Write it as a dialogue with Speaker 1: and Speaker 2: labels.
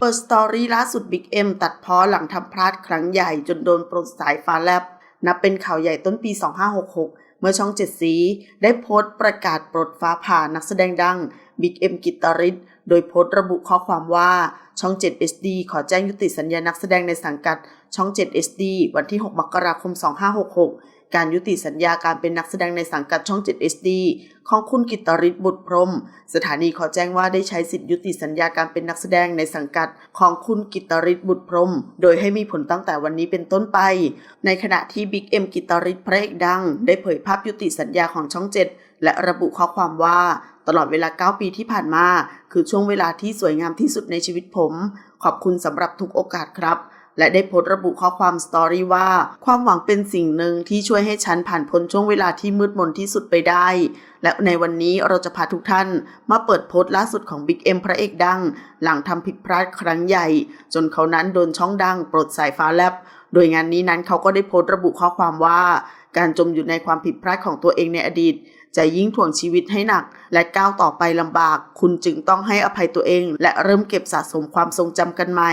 Speaker 1: เปิดสตอรี่ล่าสุดบิ๊กเอ็มตัดพ้อหลังทำพลาดครั้งใหญ่จนโดนปลดสายฟ้าแลบ นับเป็นข่าวใหญ่ต้นปี 2566 เมื่อช่องเจ็ดสี ได้โพสต์ประกาศปลดฟ้าผ่านักแสดงดังบิ๊กเอ็มกิตาริศ โดยโพสต์ระบุข้อความว่าช่อง 7 SD ขอแจ้งยุติสัญญานักแสดงในสังกัดช่อง 7 SD วันที่ 6 มกราคม 2566 การยุติสัญญาการเป็นนักแสดงในสังกัดช่อง 7 SD ของคุณกิตริศบุตรพรม สถานีขอแจ้งว่าได้ใช้สิทธิยุติสัญญาการเป็นนักแสดงในสังกัดของคุณกิตริศบุตรพรม โดยให้มีผลตั้งแต่วันนี้เป็นต้นไป ในขณะที่บิ๊กเอ็มกิตริศพระเอกดัง ได้เผยภาพยุติสัญญาของช่อง 7 และระบุข้อความว่า ตลอดเวลา 9 ปีที่ผ่านมา คือช่วช่วงเวลาที่สวยงามที่สุดในชีวิตผม ขอบคุณสำหรับทุกโอกาสครับ และได้โพสต์ระบุข้อความสตอรี่ว่า ความหวังเป็นสิ่งหนึ่งที่ช่วยให้ฉันผ่านพ้นช่วงเวลาที่มืดมนที่สุดไปได้ และในวันนี้เราจะพาทุกท่าน มาเปิดโพสต์ล่าสุดของบิ๊กเอ็มพระเอกดัง หลังทำผิดพลาดครั้งใหญ่ จนเขานั้นโดนช่องดังปลดสายฟ้าแลบโดยงานนี้นั้นเขาก็ได้โพสต์ระบุข้อความว่า การจมอยู่ในความผิดพลาดของตัวเองในอดีตจะยิ่งถ่วงชีวิตให้หนัก และก้าวต่อไปลำบาก คุณจึงต้องให้อภัยตัวเอง และเริ่มเก็บสะสมความทรงจำกันใหม่